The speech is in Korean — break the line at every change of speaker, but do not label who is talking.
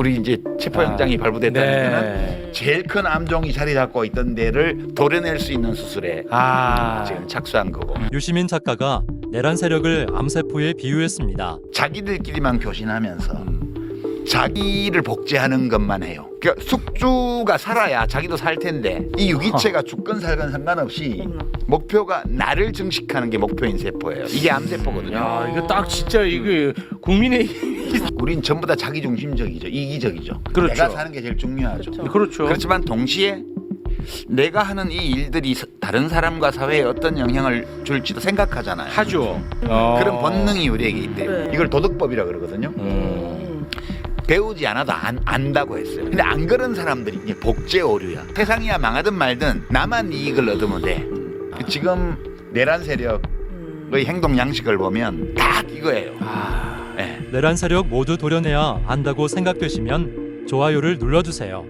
우리 이제 체포영장이 발부됐다는 거는
네.
제일 큰 암종이 자리 잡고 있던 데를 도려낼 수 있는 수술에
아.
지금 착수한 거고
유시민 작가가 내란 세력을 암세포에 비유했습니다.
자기들끼리만 교신하면서
음.
자기를 복제하는 것만 해요. 그러니까 숙주가 살아야 자기도 살 텐데 이 유기체가 죽건 살건 상관없이 목표가 나를 증식하는 게 목표인 세포예요. 이게 암세포거든요.
야, 이거 딱 진짜 이거 국민의
우린 전부 다 자기 중심적이죠. 이기적이죠.
그렇죠.
내가 사는 게 제일 중요하죠.
그렇죠.
그렇지만 동시에 내가 하는 이 일들이 사- 다른 사람과 사회에 어떤 영향을 줄지도 생각하잖아요.
하죠. 어.
그런 본능이 우리에게 있대요.
그래.
이걸 도덕법이라 그러거든요.
음.
배우지 않아도 안, 안다고 했어요. 근데 안 그런 사람들이 이제 복제 오류야. 세상이야 망하든 말든 나만 이익을 얻으면 돼. 그 지금 내란 세력의 행동 양식을 보면 다 이거예요.
아.
예.
내란 세력 모두 도려내야 안다고 생각되시면 좋아요를 눌러주세요.